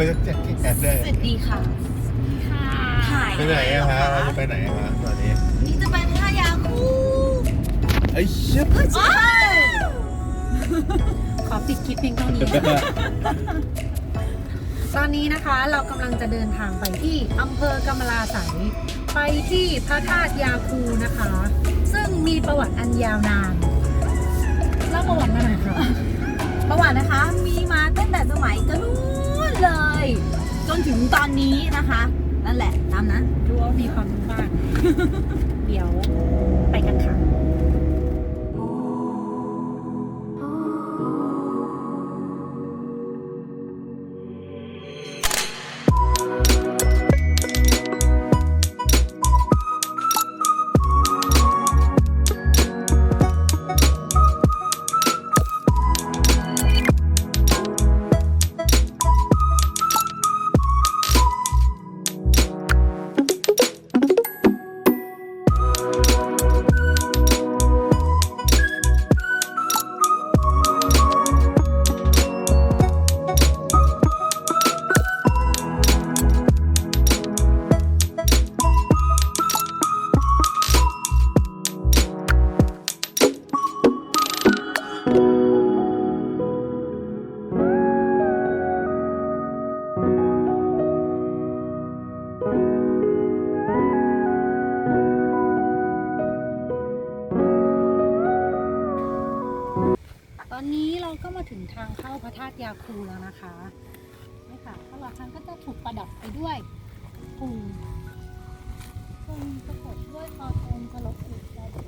เลยจะแจ็คแอบด้วยสวัสดีค่ะค่ะถ่ายไปไหนอะฮะเราจะไปไหนอะฮะตอนนี้นี่จะไปท่ายาคูไอ้ชิบว้าวขอปิดคลิปเพียงเท่านี้ ตอนนี้นะคะเรากำลังจะเดินทางไปที่อำเภอกำมะลาไสยไปที่พระธาตุยาคูนะคะ ซึ่งมีประวัติอันยาวนานเล่าประวัติมาหน่อยค่ะประ ตอนนี้นะคะ นั่นแหละตามนั้นดูว่ามีความรู้บ้าง เดี๋ยวไปกันค่ะางเข้าพระธาตุยาคูแล้วนะคะนี่ค่ะตลอดทางก็จะถูกประดับไปด้วยปุ่มปุ่มสะกบด้วยคอทงสลบอุดใจว่า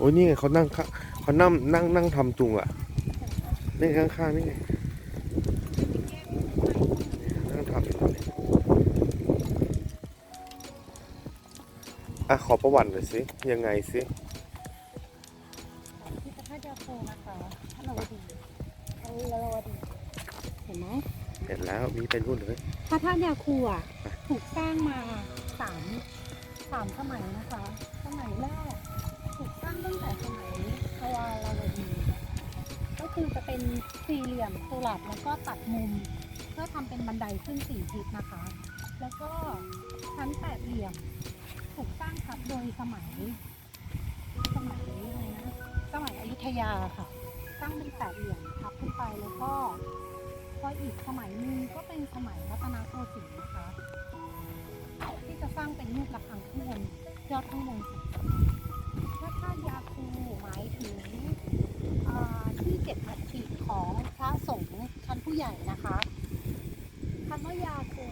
โอ้ยนี่ไงเขานั่งข้าเขานั่งนั่งนั่งทำจุงอะนี่ข้างๆนี่ไงนั่งทำอยู่ตรงนี้อะขอประวัติหน่อยสิยังไงสิที่พระธาตุยาคูนะคะท่านเราดีเอาเราดีเห็นไหมเห็นแล้วมีเป็นรุ่นเลยพระธาตุยาคูอะถูกสร้างมาสามสามสมัยนะคะ สมัยแรก ถูกสร้างตั้งแต่สมัยทวารวดี ก็คือจะเป็นสี่เหลี่ยมตุลับแล้วก็ตัดมุม เพื่อทำเป็นบันไดขึ้นสี่ทิศนะคะ แล้วก็ชั้นแปดเหลี่ยมถูกสร้างทับโดยสมัย สมัยอะไรนะ สมัยอยุธยาค่ะ สร้างเป็นแปดเหลี่ยมทับขึ้นไปแล้วก็พออีกสมัยหนึ่งก็เป็นสมัยรัตนโกสินทร์นะคะ ที่จะสร้างเป็นรูประฆังข้างบนยอดข้างบนสุ ถึงที่เก็บอัฐิของพระสงฆ์ชั้นผู้ใหญ่นะคะคำว่ายาคู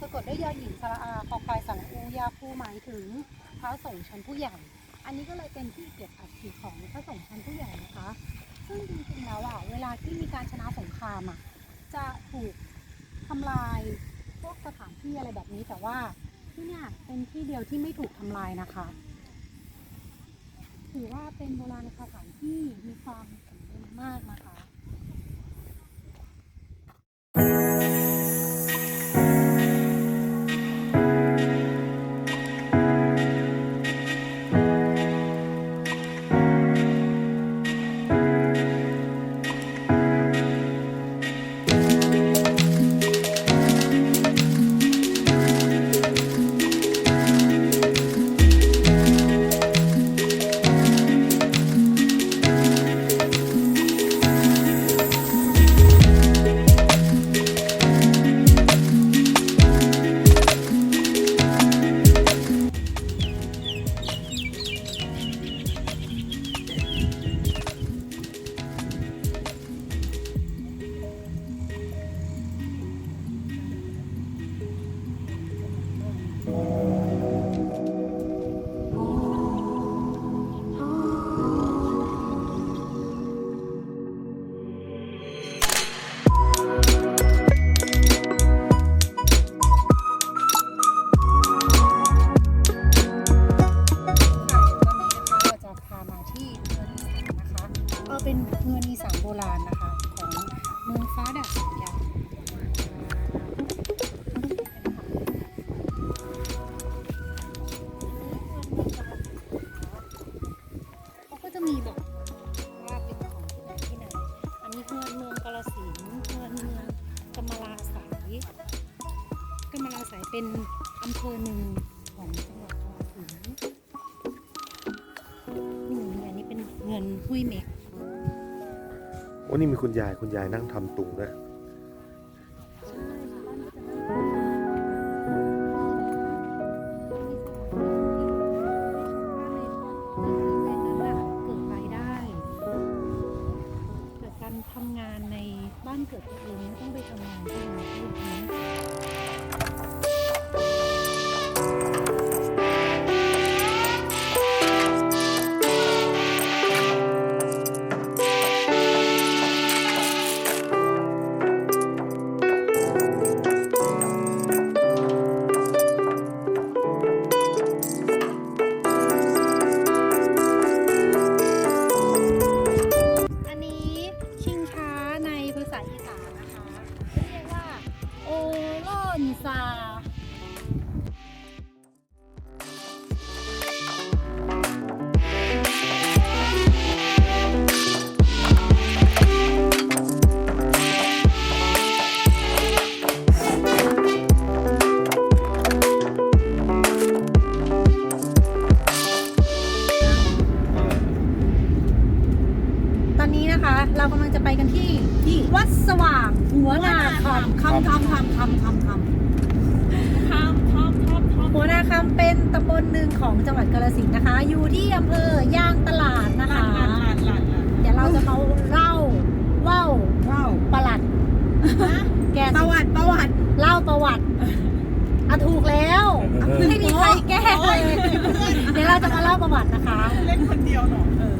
สะกดด้วยยอหญิงสระอาคอควายสังอูยาคูหมายถึงพระสงฆ์ชั้นผู้ใหญ่ อันนี้ก็เลยเป็นที่เก็บอัฐิของพระสงฆ์ชั้นผู้ใหญ่นะคะ ซึ่งจริงๆแล้วอะเวลาที่มีการชนะสงครามอะจะถูกทำลายพวกสถานที่อะไรแบบนี้แต่ว่าที่เนี่ยเป็นที่เดียวที่ไม่ถูกทำลายนะคะ ถือว่าเป็นโบราณสถานที่ หุ้ยเม็กโอ้นี่มีคุณยายคุณยายนั่งทำตุงด้วย แกปสิระวัติประวัติเล่าประวัติอะถูกแล้ว ไม่มีใครแก้เลยเดี๋ยวเราจะมาเล่าประวัตินะคะ เล่นคนเดียวหนอเออ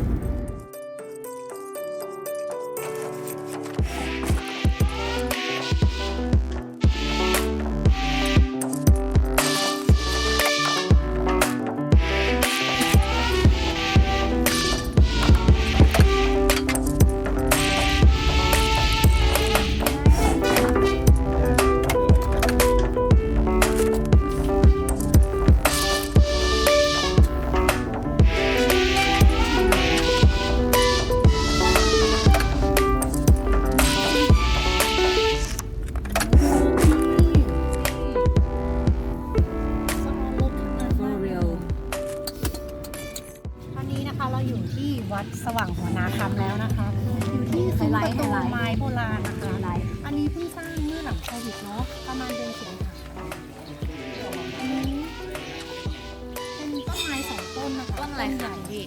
ต้นนะคะต้นอะไรคะพี่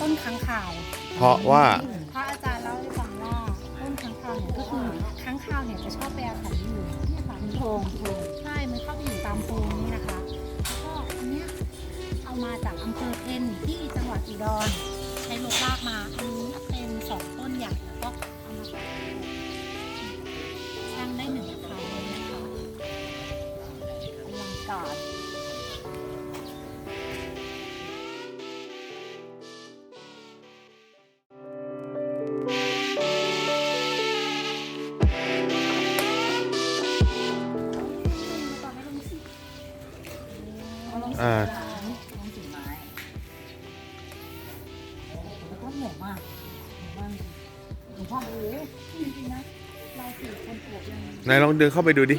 ต้นค้างคาวเพราะว่าพระอาจารย์เล่าให้ฟังว่าต้นค้างคาวเนี่ยก็คือค้างคาวเนี่ยจะชอบไปอาศัยอยู่เนี่ยค่ะโพรงโพรงใช่มันเข้าไปอยู่ตามโพรงนี่นะคะแล้วก็อันเนี้ยเอามาจากอำเภอเพนที่จังหวัดอุดรใช้รถลากมาอันนี้ อ่า ลงสีไม้แล้วก็เหนียวมากเหนียวมากหลวงพ่อโอ้โหจริงๆนะเราสี่คนปลูกยังนายลองเดินเข้าไปดูดิ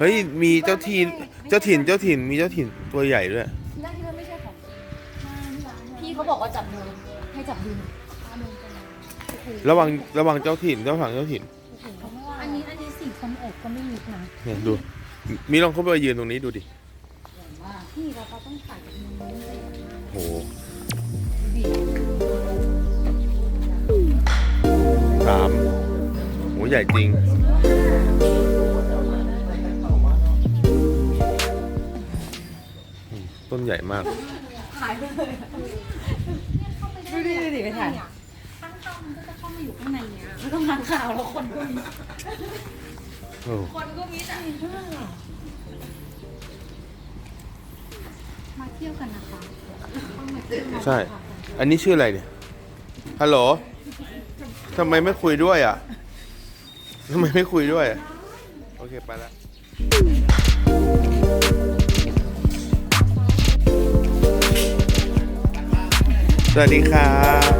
เฮ้ย มีเจ้าถิ่น เจ้าถิ่น เจ้าถิ่น มีเจ้าถิ่นตัวใหญ่ด้วย ที่แรกที่เราไม่ใช่ของพี่เขาบอกว่าจับมือให้จับมือระวัง ระวังเจ้าถิ่น เจ้าฝั่งเจ้าถิ่นอันนี้อันนี้สี่คนอบก็ไม่ลึกนะเนี่ยดู มีลองเข้าไปยืนตรงนี้ดูดิ นี่เราก็ต้องถ่ายกับมือเลยโหสามโหใหญ่จริง ต้นใหญ่มากดูดิดูดิไปถ่ายข้างเข้ามันก็จะเข้ามาอยู่ข้างในเนี้ยไม่ต้องทานข่าวแล้วคนก็มี โอ้ คนก็มีแต่ เที่ยวกันนะคะต้องมาเที่ยวกันใช่ อันนี้ชื่ออะไรเนี่ย ฮัลโหลทำไมไม่คุยด้วยอะทำไมไม่คุยด้วยอะโอเค ไปแล้ว สวัสดีครับ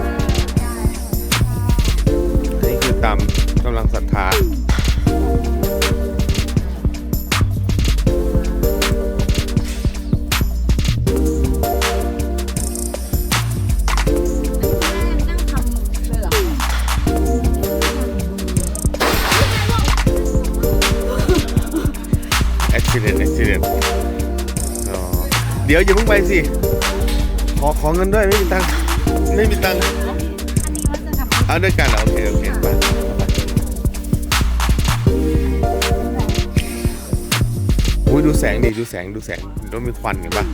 อันนี้คือตามกำลังศรัทธา เดี๋ยวอย่าเพิ่งไปสิ ขอขอเงินด้วยไม่มีตังค์ไม่มีตังค์เอาด้วยกันเหรอโอเคโอเคไปอุ้ยดูแสงดิดูแสงดูแสงต้องมีควันเห็นปะ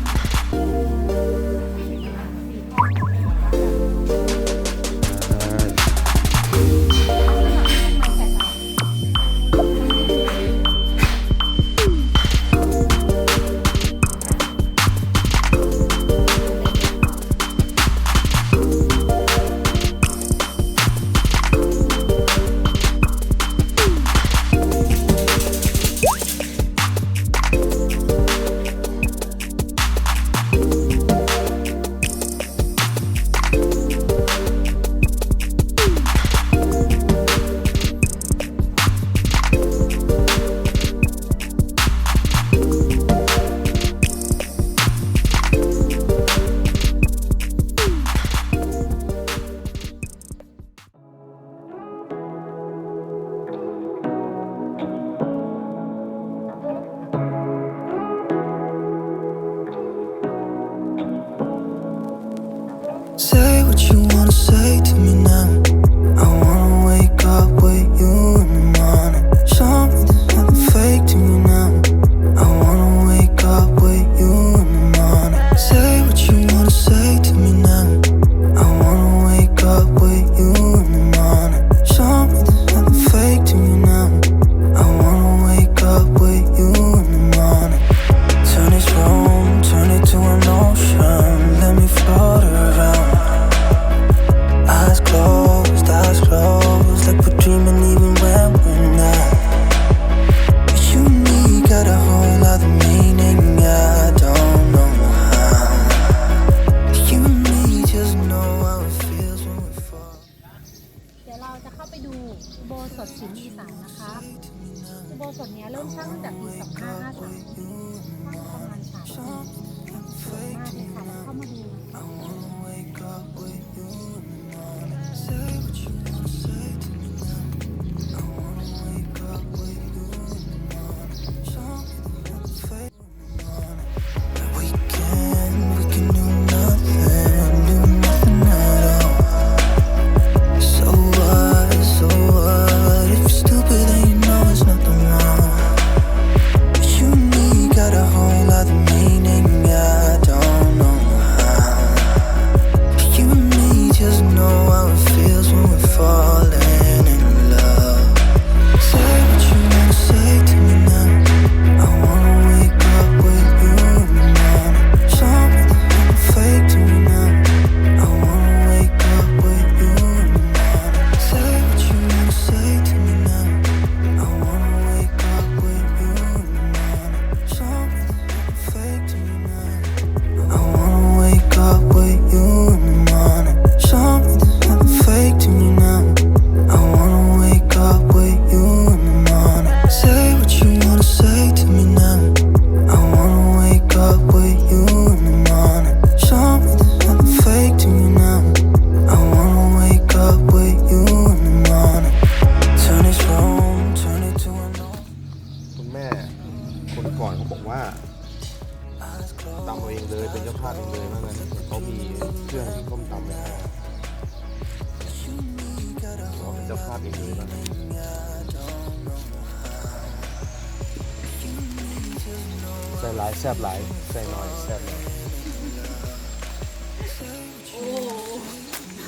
ซ่บหลายใส่หน่อยแซ่บหน่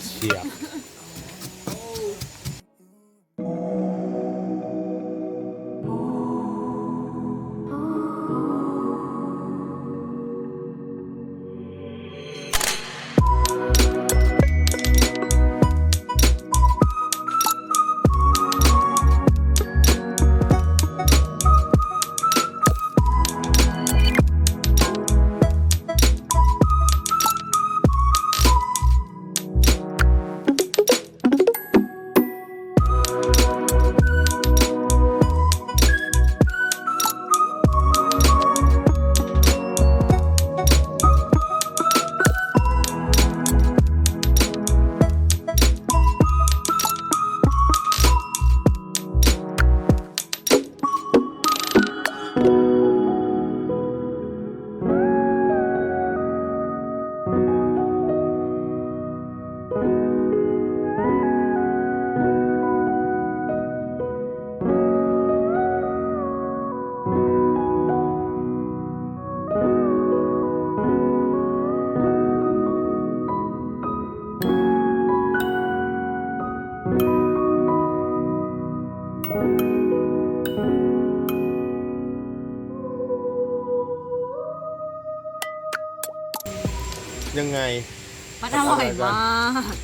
เฉียบ ไง มันอร่อยมาก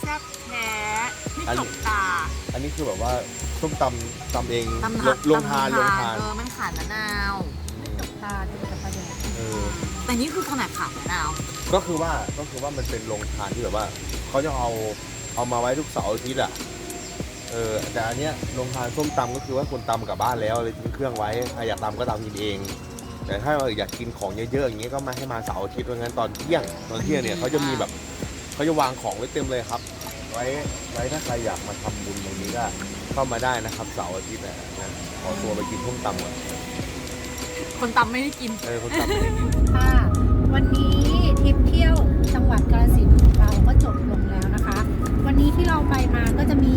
แซ่บแท้ไม่อันจบตาอันนี้คือแบบว่าส้มตำตำเองตำลถางลงทานลงทานเออมันขาดมะนาวตาดูแต่ประเด็นเออแต่นี่คือขนาดขาดมะนาว ก็คือว่าก็คือว่ามันเป็นโรงทานที่แบบว่าเขาจะเอาเอามาไว้ทุกเสาร์อาทิตย์อะเออแต่อันเนี้ยโรงทานส้มตำก็คือว่าคนตำกลับบ้านแล้วเลยทิ้งเครื่องไว้ใครอยากตำก็ตำกินเอง แต่ถ้าอยากกินของเยอะๆอย่างเงี้ยก็มาให้มาเสาร์อาทิตย์เพราะงั้นตอนเที่ยงตอนเที่ยงเนี่ยเขาจะมีแบบเขาจะวางของไว้เต็มเลยครับ ไว้ไว้ถ้าใครอยากมาทำบุญตรงนี้ก็เข้ามาได้นะครับเสาร์อาทิตย์นะนะขอตัวไปกินส้มตำก่อนคนตำไม่ได้กิน เออคนตำไม่ได้กิน ค่ะ วันนี้ทริปเที่ยวจังหวัดกาฬสินธุ์ของเราก็จบลงแล้วนะคะ วันนี้ที่เราไปมาก็จะมี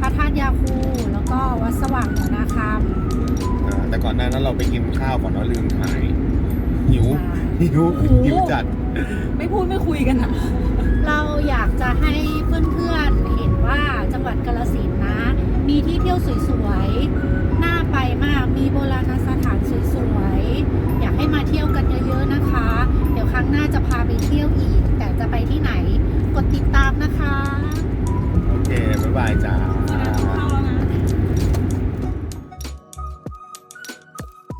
พระธาตุยาคู แล้วก็วัดสว่างหัวนาคำอ่าแต่ ก่อนหน้านั้นเราไปกินข้าวก่อนเนาะลืมถ่ายหิวหิวโอ้โหหิวจัด ไม่พูดไม่คุยกันอะเราอยากจะให้เพื่อนๆเห็นว่าจังหวัดกาฬสินธุ์นะ มีที่เที่ยวสวยๆน่าไปมากมีโบราณสถานสวยๆอยากให้มาเที่ยวกันเยอะๆนะคะ เดี๋ยวครั้งหน้าจะพาไปเที่ยวอีก แต่จะไปที่ไหน กดติดตามนะคะ โอเค บ๊ายบายจ้า